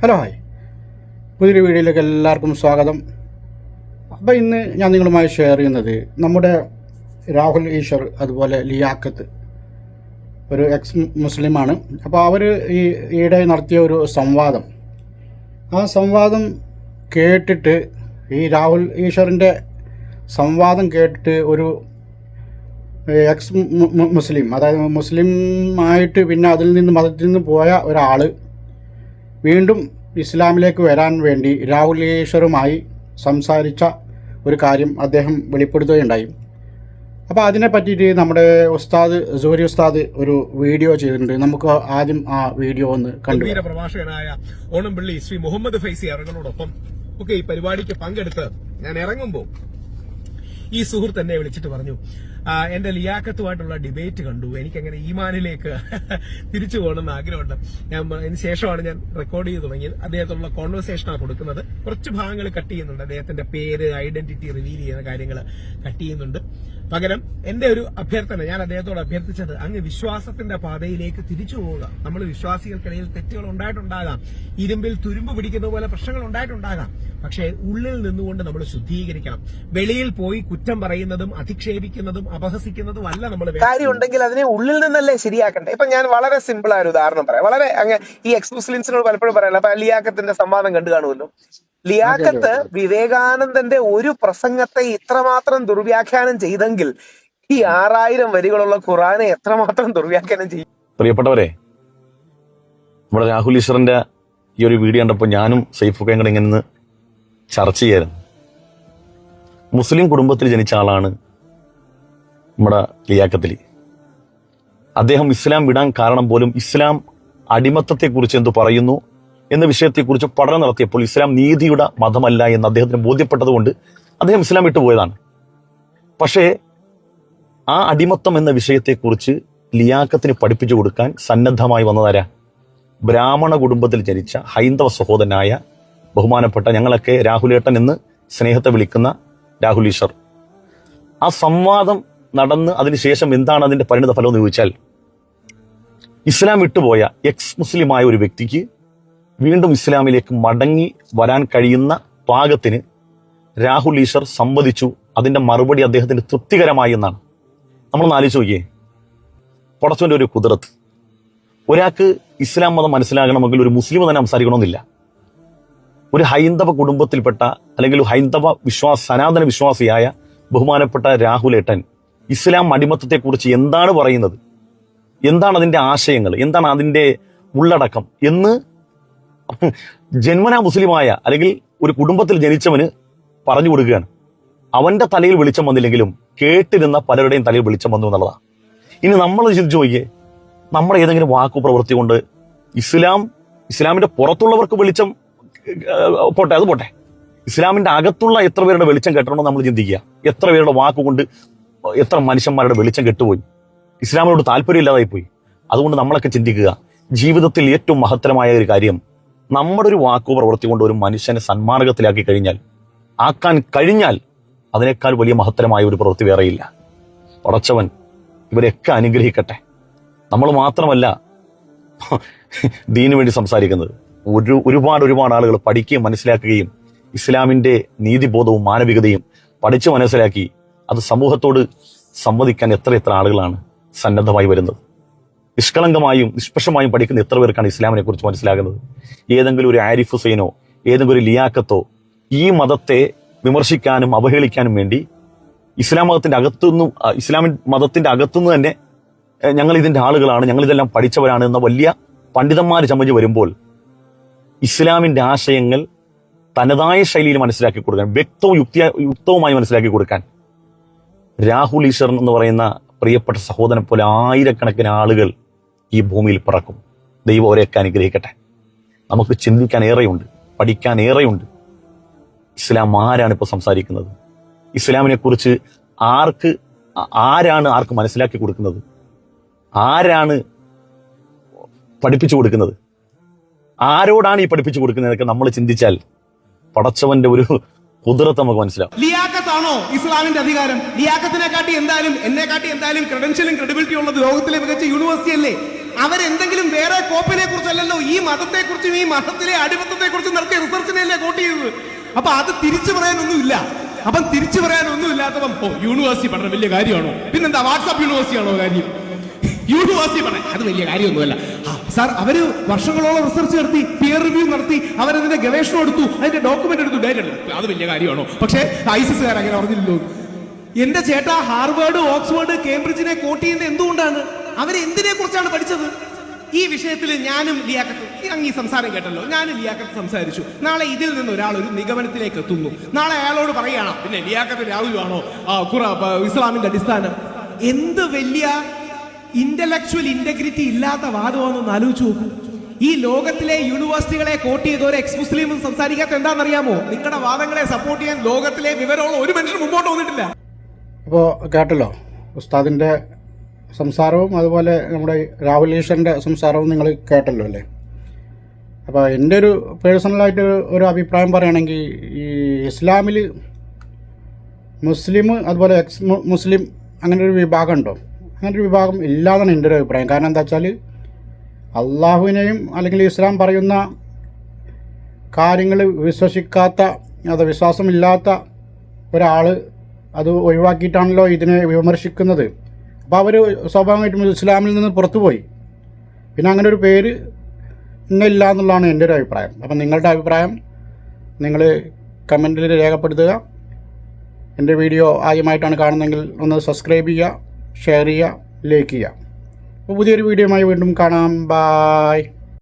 Hello hi. പുതിയൊരു വീഡിയോയിലേക്ക് എല്ലാവർക്കും സ്വാഗതം. അപ്പോൾ ഇന്ന് ഞാൻ നിങ്ങളുമായി ഷെയർ ചെയ്യുന്നത് നമ്മുടെ രാഹുൽ ഈശ്വർ അതുപോലെ ലിയാക്കത്ത് ഒരു എക്സ് മുസ്ലിമാണ്. അപ്പോൾ അവർ ഈ ഈയിടെ നടത്തിയ ഒരു സംവാദം. ആ സംവാദം കേട്ടിട്ട് ഈ രാഹുൽ ഈശ്വറിന്റെ സംവാദം കേട്ടിട്ട് ഒരു എക്സ് മുസ്ലിം അതായത് മുസ്ലിം ആയിട്ട് പിന്നെ അതിൽ നിന്ന് മതത്തിൽ നിന്ന് പോയ ഒരാൾ വീണ്ടും ഇസ്ലാമിലേക്ക് വരാൻ വേണ്ടി രാഹുൽ ഈശ്വറുമായി സംസാരിച്ച ഒരു കാര്യം അദ്ദേഹം വെളിപ്പെടുത്തുകയുണ്ടായി. അപ്പോൾ അതിനെ പറ്റിയിട്ട് നമ്മുടെ ഉസ്താദ് സൂര്യ ഉസ്താദ് ഒരു വീഡിയോ ചെയ്തിട്ടുണ്ട്. നമുക്ക് ആദ്യം ആ വീഡിയോ ഒന്ന് കണ്ടു പ്രഭാഷകനായ ഓണംപള്ളി ശ്രീ മുഹമ്മദ് ഫൈസി അറങ്ങളോടൊപ്പം ഒക്കെ ഈ പരിപാടിക്ക് പങ്കെടുത്ത് ഞാൻ ഇറങ്ങുമ്പോൾ ഈ സുഹൃത്ത് എന്നെ വിളിച്ചിട്ട് പറഞ്ഞു "ആ, എന്റെ ലിയാക്കത്തുമായിട്ടുള്ള ഡിബേറ്റ് കണ്ടു. എനിക്ക് എനിക്കങ്ങനെ ഈമാനിലേക്ക് തിരിച്ചു പോകണമെന്ന് ആഗ്രഹമുണ്ട്. ഞാൻ അതിന് ശേഷമാണ് ഞാൻ റെക്കോർഡ് ചെയ്ത് തുടങ്ങിയത്. അദ്ദേഹത്തുള്ള കോൺവെർസേഷനാണ് കൊടുക്കുന്നത്. കുറച്ച് ഭാഗങ്ങൾ കട്ട് ചെയ്യുന്നുണ്ട്. അദ്ദേഹത്തിന്റെ പേര് ഐഡന്റിറ്റി റിവീൽ ചെയ്യുന്ന കാര്യങ്ങൾ കട്ട് ചെയ്യുന്നുണ്ട്. പകരം എന്റെ ഒരു അഭ്യർത്ഥന ഞാൻ അദ്ദേഹത്തോട് അഭ്യർത്ഥിച്ചത് അങ്ങ് വിശ്വാസത്തിന്റെ പാതയിലേക്ക് തിരിച്ചു പോവുക. നമ്മൾ വിശ്വാസികൾക്കിടയിൽ തെറ്റുകൾ ഉണ്ടായിട്ടുണ്ടാകാം. ഇരുമ്പിൽ തുരുമ്പ് പിടിക്കുന്ന പോലെ പ്രശ്നങ്ങൾ ഉണ്ടായിട്ടുണ്ടാകാം. പക്ഷേ ഉള്ളിൽ നിന്നുകൊണ്ട് നമ്മൾ ശുദ്ധീകരിക്കണം. വെളിയിൽ പോയി കുറ്റം പറയുന്നതും അധിക്ഷേപിക്കുന്നതും അപഹസിക്കുന്നതും അല്ല നമ്മൾ കാര്യം ഉണ്ടെങ്കിൽ അതിനെ ഉള്ളിൽ നിന്നല്ലേ ശരിയാക്കണ്ടേ? ഇപ്പൊ ഞാൻ വളരെ സിമ്പിൾ ആയ ഒരു ഉദാഹരണം പറയാം. വളരെ അങ്ങ് ഈ എക്സ് മുസ്ലിംസിനോട് പലപ്പോഴും പറയാം അപ്പൊ ലിയാക്കത്തിന്റെ സംവാദം കണ്ടു കാണുമല്ലോ? ലിയാക്കത്ത് വിവേകാനന്ദന്റെ ഒരു പ്രസംഗത്തെ ഇത്രമാത്രം ദുർവ്യാഖ്യാനം ചെയ്തെങ്കിൽ ഈ ആറായിരം വരികളുള്ള ഖുറാനെ എത്രമാത്രം ദുർവ്യാഖ്യാനം ചെയ്യും? പ്രിയപ്പെട്ടവരെ നമ്മുടെ രാഹുൽ ഈശ്വറിന്റെ ഈ ഒരു വീഡിയോ കണ്ടപ്പോൾ ഞാനും സൈഫൊക്കെ കൂടെ ഇങ്ങനെ ചർച്ച ചെയ്യായിരുന്നു. മുസ്ലിം കുടുംബത്തിൽ ജനിച്ച ആളാണ് നമ്മുടെ ലിയാക്കത്തലി അദ്ദേഹം ഇസ്ലാം വിടാൻ കാരണം പോലും ഇസ്ലാം അടിമത്തത്തെക്കുറിച്ച് എന്തു പറയുന്നു എന്ന വിഷയത്തെക്കുറിച്ച് പഠനം നടത്തിയപ്പോൾ ഇസ്ലാം നീതിയുടെ മതമല്ല എന്ന് അദ്ദേഹത്തിന് ബോധ്യപ്പെട്ടതുകൊണ്ട് അദ്ദേഹം ഇസ്ലാം വിട്ടുപോയതാണ് പക്ഷേ ആ അടിമത്തം എന്ന വിഷയത്തെക്കുറിച്ച് ലിയാക്കത്തിന് പഠിപ്പിച്ചു കൊടുക്കാൻ സന്നദ്ധമായി വന്നതാരാ? ബ്രാഹ്മണ കുടുംബത്തിൽ ജനിച്ച ഹൈന്ദവ സഹോദരനായ ബഹുമാനപ്പെട്ട ഞങ്ങളൊക്കെ രാഹുലേട്ടൻ എന്ന് സ്നേഹത്തെ വിളിക്കുന്ന രാഹുൽ ഈശ്വർ. ആ സംവാദം നടന്ന് അതിനുശേഷം എന്താണ് അതിന്റെ പരിണിത ഫലം എന്ന് ചോദിച്ചാൽ ഇസ്ലാം വിട്ടുപോയ എക്സ് മുസ്ലിമായ ഒരു വ്യക്തിക്ക് വീണ്ടും ഇസ്ലാമിലേക്ക് മടങ്ങി വരാൻ കഴിയുന്ന പാകത്തിന് രാഹുൽ ഈശ്വർ സംവദിച്ചു. അതിന്റെ മറുപടി അദ്ദേഹത്തിന് തൃപ്തികരമായി എന്നാണ്. നമ്മളൊന്ന് ആലോചിച്ച് നോക്കിയേ. പടച്ചവന്റെ ഒരു കുതിരത്ത്. ഒരാൾക്ക് ഇസ്ലാം മതം മനസ്സിലാകണമെങ്കിൽ ഒരു മുസ്ലിം തന്നെ സംസാരിക്കണമെന്നില്ല. ഒരു ഹൈന്ദവ കുടുംബത്തിൽപ്പെട്ട അല്ലെങ്കിൽ ഹൈന്ദവ വിശ്വാസ സനാതന വിശ്വാസിയായ ബഹുമാനപ്പെട്ട രാഹുലേട്ടൻ ഇസ്ലാം അടിമത്തത്തെക്കുറിച്ച് എന്താണ് പറയുന്നത്? എന്താണ് അതിന്റെ ആശയങ്ങൾ? എന്താണ് അതിന്റെ ഉള്ളടക്കം? എന്ന് ജന്മനാ മുസ്ലിമായ അല്ലെങ്കിൽ ഒരു കുടുംബത്തിൽ ജനിച്ചവന് പറഞ്ഞു കൊടുക്കുകയാണ്. അവന്റെ തലയിൽ വെളിച്ചം വന്നില്ലെങ്കിലും കേട്ടിരുന്ന പലരുടെയും തലയിൽ വെളിച്ചം വന്നു എന്നുള്ളതാണ്. ഇനി നമ്മൾ ചിന്തിച്ചു നോക്കിയേ നമ്മുടെ ഏതെങ്കിലും വാക്കു പ്രവൃത്തി കൊണ്ട് ഇസ്ലാം ഇസ്ലാമിന്റെ പുറത്തുള്ളവർക്ക് വെളിച്ചം പോട്ടെ അത് പോട്ടെ. ഇസ്ലാമിന്റെ അകത്തുള്ള എത്ര പേരുടെ വെളിച്ചം കെട്ടണമെന്ന് നമ്മൾ ചിന്തിക്കുക. എത്ര പേരുടെ വാക്കുകൊണ്ട് എത്ര മനുഷ്യന്മാരുടെ വെളിച്ചം കെട്ടുപോയി? ഇസ്ലാമിനോട് താല്പര്യമില്ലാതായി പോയി അതുകൊണ്ട് നമ്മളൊക്കെ ചിന്തിക്കുക ജീവിതത്തിൽ ഏറ്റവും മഹത്തരമായ ഒരു കാര്യം നമ്മുടെ ഒരു വാക്കു പ്രവൃത്തി കൊണ്ട് ഒരു മനുഷ്യനെ സന്മാർഗത്തിലാക്കി കഴിഞ്ഞാൽ ആക്കാൻ കഴിഞ്ഞാൽ അതിനേക്കാൾ വലിയ മഹത്തരമായ ഒരു പ്രവൃത്തി വേറെയില്ല. പടച്ചവൻ ഇവരെയൊക്കെ അനുഗ്രഹിക്കട്ടെ. നമ്മൾ മാത്രമല്ല ദീനു വേണ്ടി സംസാരിക്കുന്നത്. ഒരു ഒരുപാട് ഒരുപാട് ആളുകൾ പഠിക്കുകയും മനസ്സിലാക്കുകയും ഇസ്ലാമിന്റെ നീതിബോധവും മാനവികതയും പഠിച്ചു മനസ്സിലാക്കി അത് സമൂഹത്തോട് സംവദിക്കാൻ എത്ര എത്ര ആളുകളാണ് സന്നദ്ധമായി വരുന്നത്. നിഷ്കളങ്കമായും നിഷ്പക്ഷമായും പഠിക്കുന്ന എത്ര പേർക്കാണ് ഇസ്ലാമിനെ കുറിച്ച് മനസ്സിലാകുന്നത്? ഏതെങ്കിലും ഒരു ആരിഫ് ഹുസൈനോ ഏതെങ്കിലും ഒരു ലിയാക്കത്തോ ഈ മതത്തെ വിമർശിക്കാനും അവഹേളിക്കാനും വേണ്ടി ഇസ്ലാം മതത്തിന്റെ അകത്തുനിന്നും ഇസ്ലാമിൻ മതത്തിന്റെ അകത്തുനിന്ന് തന്നെ ഞങ്ങൾ ഇതിന്റെ ആളുകളാണ് ഞങ്ങൾ ഇതെല്ലാം പഠിച്ചവരാണ് എന്ന വലിയ പണ്ഡിതന്മാർ ചമഞ്ഞ് വരുമ്പോൾ ഇസ്ലാമിന്റെ ആശയങ്ങൾ തനതായ ശൈലിയിൽ മനസ്സിലാക്കി കൊടുക്കാൻ വ്യക്തവും യുക്തിയ യുക്തവുമായി മനസ്സിലാക്കി കൊടുക്കാൻ രാഹുൽ ഈശ്വർ എന്ന് പറയുന്ന പ്രിയപ്പെട്ട സഹോദരനെ പോലെ ആയിരക്കണക്കിന് ആളുകൾ ഈ ഭൂമിയിൽ പിറക്കും. ദൈവം അവരെയൊക്കെ അനുഗ്രഹിക്കട്ടെ. നമുക്ക് ചിന്തിക്കാൻ ഏറെയുണ്ട് പഠിക്കാൻ ഏറെയുണ്ട്. ഇസ്ലാം ആരാണ് ഇപ്പോൾ സംസാരിക്കുന്നത്? ഇസ്ലാമിനെ കുറിച്ച് ആർക്ക് ആരാണ് ആർക്ക് മനസ്സിലാക്കി കൊടുക്കുന്നത്? ആരാണ് പഠിപ്പിച്ചു കൊടുക്കുന്നത്? ആരോടാണ് ഈ പഠിപ്പിച്ചു കൊടുക്കുന്നതൊക്കെ നമ്മൾ ചിന്തിച്ചാൽ പടച്ചവന്റെ ഒരു കുതിരത്ത് നമുക്ക് മനസ്സിലാവും. ലിയാക്കത്താണോ ഇസ്ലാമിന്റെ അധികാരം? ലിയാക്കത്തിനെ കാട്ടി എന്തായാലും എന്നെ കാട്ടി എന്തായാലും ക്രെഡൻഷ്യലും ക്രെഡിബിലിറ്റി ഉള്ളത് ലോകത്തിലെ മികച്ച യൂണിവേഴ്സിറ്റി അല്ലേ? അവരെന്തെങ്കിലും വേറെ കോപ്പിനെ കുറിച്ചല്ലല്ലോ ഈ മതത്തെ കുറിച്ചും ഈ മതത്തിലെ അടിമത്തത്തെ കുറിച്ചും നടത്തിയ റിസർച്ചിനെയല്ലേ കോട്ട് ചെയ്തത്? അപ്പൊ അത് തിരിച്ചു പറയാനൊന്നുമില്ല. അപ്പം തിരിച്ചു പറയാനൊന്നും ഇല്ലാത്തപ്പം ഓ യൂണിവേഴ്സിറ്റി പഠനം വലിയ കാര്യമാണോ? പിന്നെന്താ വാട്സാപ്പ് യൂണിവേഴ്സിറ്റി ആണോ കാര്യം? യൂണിവേഴ്സിറ്റി പറഞ്ഞു. അത് വലിയ കാര്യമൊന്നുമല്ല. സാർ അവർ വർഷങ്ങളോളം റിസർച്ച് നടത്തി പിയർ റിവ്യൂ നടത്തി അവരതിന്റെ ഗവേഷണം എടുത്തു അതിന്റെ ഡോക്യുമെന്റ് എടുത്തു ഡേറ്റ് എടുത്തു. അത് വലിയ കാര്യമാണോ? പക്ഷേ ഐസിസുകാർ അങ്ങനെ പറഞ്ഞില്ലല്ലോ. എന്റെ ചേട്ടാ ഹാർവേഡ് ഓക്സ്ഫോർഡ് കേംബ്രിഡ്ജിനെ കോട്ട് ചെയ്യുന്നത് എന്തുകൊണ്ടാണ്? അവരെന്തിനെ കുറിച്ചാണ് പഠിച്ചത്? ഈ വിഷയത്തിൽ ഞാനും ലിയാക്കത്ത് അങ്ങ് ഈ സംസാരം കേട്ടല്ലോ. ഞാനും ലിയാക്കത്ത് സംസാരിച്ചു. നാളെ ഇതിൽ നിന്ന് ഒരാൾ ഒരു നിഗമനത്തിലേക്ക് എത്തുന്നു. നാളെ അയാളോട് പറയുകയാണ് പിന്നെ ലിയാക്കത്ത് ആ, ഇസ്ലാമിന്റെ അടിസ്ഥാനം. എന്ത് വലിയ ഇന്റലക്ച്വൽ ഇന്റഗ്രിറ്റി ഇല്ലാത്ത വാദമാണെന്ന് ആലോചിച്ച് നോക്കൂ. ഈ ലോകത്തിലെ യൂണിവേഴ്സിറ്റികളെ കോട്ട് ചെയ്ത ഒരു എക്സ് മുസ്ലിമും സംസാരിക്കാത്ത എന്താണെന്നറിയാമോ? നിങ്ങളുടെ വാദങ്ങളെ സപ്പോർട്ട് ചെയ്യാൻ ലോകത്തിലെ വിവരമുള്ള ഒരു മനുഷ്യൻ മുമ്പോട്ട് വന്നിട്ടില്ല. അപ്പോൾ കേട്ടല്ലോ ഉസ്താദിന്റെ സംസാരവും അതുപോലെ നമ്മുടെ രാഹുൽ ഈശ്വറിന്റെ സംസാരവും നിങ്ങൾ കേട്ടല്ലോ അല്ലേ? അപ്പോൾ എന്റെ ഒരു പേഴ്സണലായിട്ട് ഒരു അഭിപ്രായം പറയുകയാണെങ്കിൽ ഈ ഇസ്ലാമിൽ മുസ്ലിം അതുപോലെ എക്സ് മുസ്ലിം അങ്ങനെ ഒരു വിഭാഗം ഉണ്ടോ? അങ്ങനെ ഒരു വിഭാഗം ഇല്ലാന്നാണ് എന്റെ ഒരു അഭിപ്രായം. കാരണം എന്താ വെച്ചാൽ അള്ളാഹുവിനെയും അല്ലെങ്കിൽ ഇസ്ലാം പറയുന്ന കാര്യങ്ങൾ വിശ്വസിക്കാത്ത അത് വിശ്വാസമില്ലാത്ത ഒരാൾ അത് ഒഴിവാക്കിയിട്ടാണല്ലോ ഇതിനെ വിമർശിക്കുന്നത്. അപ്പോൾ അവർ സ്വാഭാവികമായിട്ടും ഇസ്ലാമിൽ നിന്ന് പുറത്തുപോയി. പിന്നെ അങ്ങനെ ഒരു പേര് ഇന്നില്ല എന്നുള്ളതാണ് എന്റെ ഒരു അഭിപ്രായം. അപ്പം നിങ്ങളുടെ അഭിപ്രായം നിങ്ങൾ കമന്റിൽ രേഖപ്പെടുത്തുക. എന്റെ വീഡിയോ ആദ്യമായിട്ടാണ് കാണുന്നതെങ്കിൽ ഒന്ന് സബ്സ്ക്രൈബ് ചെയ്യുക. ഷെയർ ചെയ്യുക ലൈക്ക് ചെയ്യുക. അപ്പോൾ പുതിയൊരു വീഡിയോയുമായി വീണ്ടും കാണാം. ബായ്